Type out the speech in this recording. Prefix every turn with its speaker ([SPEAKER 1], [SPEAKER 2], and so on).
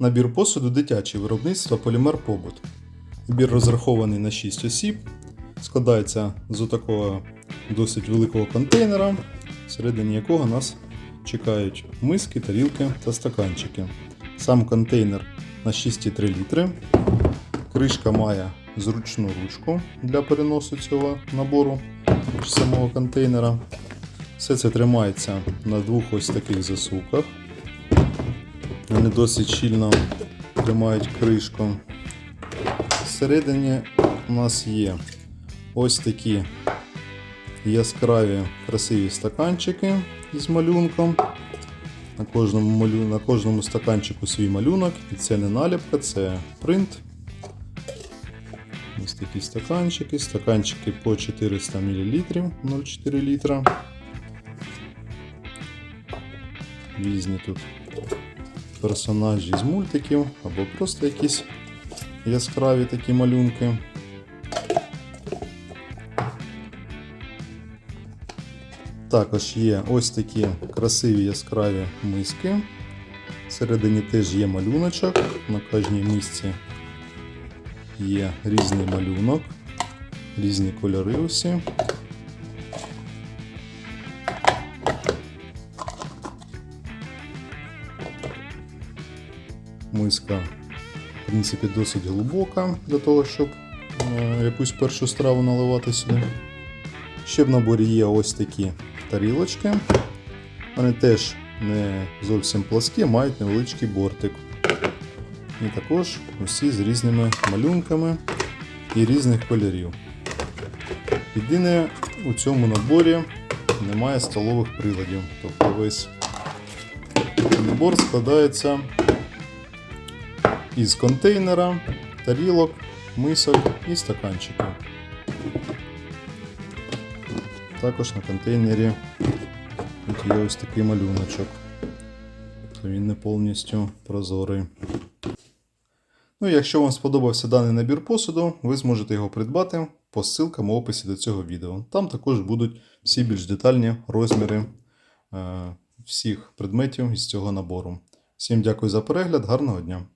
[SPEAKER 1] Набір посуду дитяче виробництво Полімер Побут. Набір розрахований на 6 осіб. Складається з такого досить великого контейнера, всередині якого нас чекають миски, тарілки та стаканчики. Сам контейнер на 6,3 літри. Кришка має зручну ручку для переносу цього набору самого контейнера. Все це тримається на двох ось таких засувках. Вони досить щільно тримають кришку. Всередині у нас є ось такі яскраві красиві стаканчики із малюнком. На кожному, малю... на кожному стаканчику свій малюнок. І це не наліпка, це принт. Ось такі стаканчики. Стаканчики по 400 мл 0,4 літра. Різні тут персонажі з мультиків або просто якісь яскраві такі малюнки. Також є ось такі красиві яскраві миски. Всередині теж є малюночок. На кожній мисці є різний малюнок, різні кольори усі. Миска, в принципі, досить глибока для того, щоб е, якусь першу страву наливати сюди. Ще в наборі є ось такі тарілочки. Вони теж не зовсім пласкі, мають невеличкий бортик. І також усі з різними малюнками і різних кольорів. Єдине, у цьому наборі немає столових приладів. Тобто весь набор складається із контейнера, тарілок, мисок і стаканчиків. Також на контейнері тут є ось такий малюночок. Він не повністю прозорий. Ну, якщо вам сподобався даний набір посуду, ви зможете його придбати по ссылкам у описі до цього відео. Там також будуть всі більш детальні розміри е, всіх предметів із цього набору. Всім дякую за перегляд, гарного дня!